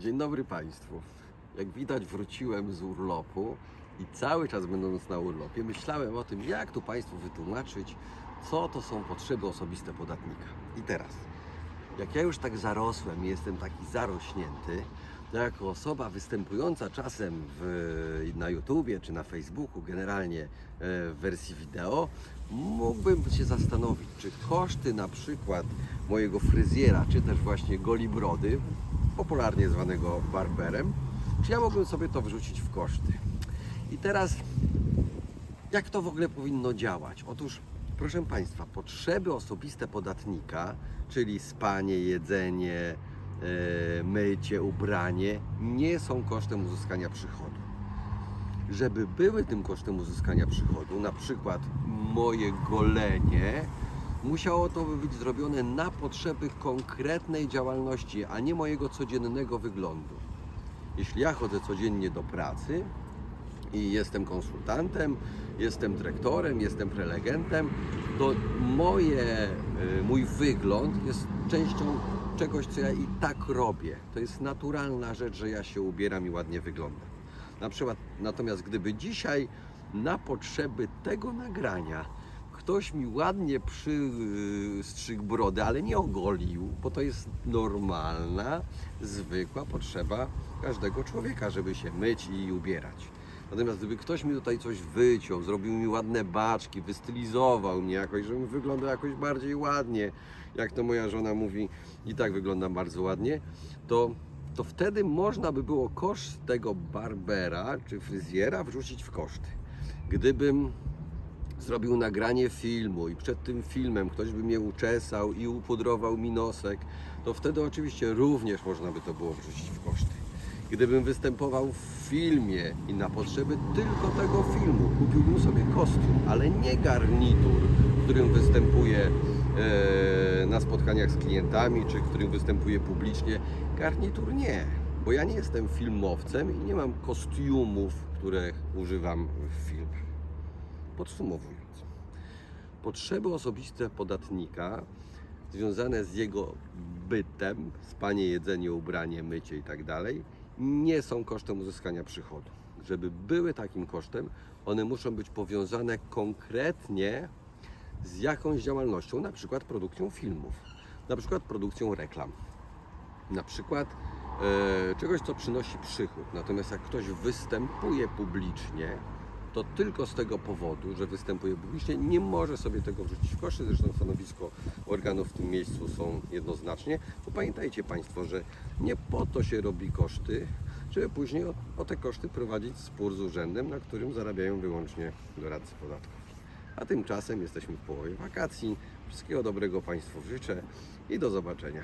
Dzień dobry Państwu. Jak widać wróciłem z urlopu i cały czas będąc na urlopie myślałem o tym, jak tu Państwu wytłumaczyć, co to są potrzeby osobiste podatnika. I teraz, jak ja już tak zarosłem jestem taki zarośnięty, jako osoba występująca czasem w, na YouTubie czy na Facebooku, generalnie e, w wersji wideo, mógłbym się zastanowić, czy koszty na przykład mojego fryzjera, czy też właśnie goli brody, popularnie zwanego barberem, czy ja mógłbym sobie to wrzucić w koszty. I teraz jak to w ogóle powinno działać? Otóż, proszę Państwa, potrzeby osobiste podatnika, czyli spanie, jedzenie, mycie, ubranie, nie są kosztem uzyskania przychodu. Żeby były tym kosztem uzyskania przychodu, na przykład moje golenie, musiało to być zrobione na potrzeby konkretnej działalności, a nie mojego codziennego wyglądu. Jeśli ja chodzę codziennie do pracy, i jestem konsultantem, jestem dyrektorem, jestem prelegentem, to moje, y, mój wygląd jest częścią czegoś, co ja i tak robię. To jest naturalna rzecz, że ja się ubieram i ładnie wyglądam. Na przykład, natomiast gdyby dzisiaj na potrzeby tego nagrania ktoś mi ładnie przystrzygł brodę, ale nie ogolił, bo to jest normalna, zwykła potrzeba każdego człowieka, żeby się myć i ubierać. Natomiast gdyby ktoś mi tutaj coś wyciął, zrobił mi ładne baczki, wystylizował mnie jakoś, żebym wyglądał jakoś bardziej ładnie, jak to moja żona mówi, i tak wyglądam bardzo ładnie, to, to wtedy można by było koszt tego barbera czy fryzjera wrzucić w koszty. Gdybym zrobił nagranie filmu i przed tym filmem ktoś by mnie uczesał i upudrował mi nosek, to wtedy oczywiście również można by to było wrzucić w koszty. Gdybym występował w filmie i na potrzeby tylko tego filmu kupiłbym sobie kostium, ale nie garnitur, w którym występuję e, na spotkaniach z klientami, czy w którym występuję publicznie. Garnitur nie, bo ja nie jestem filmowcem i nie mam kostiumów, które używam w filmach. Podsumowując, potrzeby osobiste podatnika związane z jego bytem, spanie, jedzenie, ubranie, mycie itd., nie są kosztem uzyskania przychodu. Żeby były takim kosztem, one muszą być powiązane konkretnie z jakąś działalnością, na przykład produkcją filmów, na przykład produkcją reklam, na przykład e, czegoś, co przynosi przychód. Natomiast jak ktoś występuje publicznie, to tylko z tego powodu, że występuje publicznie, nie może sobie tego wrzucić w koszty. Zresztą stanowisko organów w tym miejscu są jednoznacznie. Bo pamiętajcie Państwo, że nie po to się robi koszty, żeby później o, o te koszty prowadzić spór z urzędem, na którym zarabiają wyłącznie doradcy podatkowi. A tymczasem jesteśmy w połowie wakacji. Wszystkiego dobrego Państwu życzę i do zobaczenia.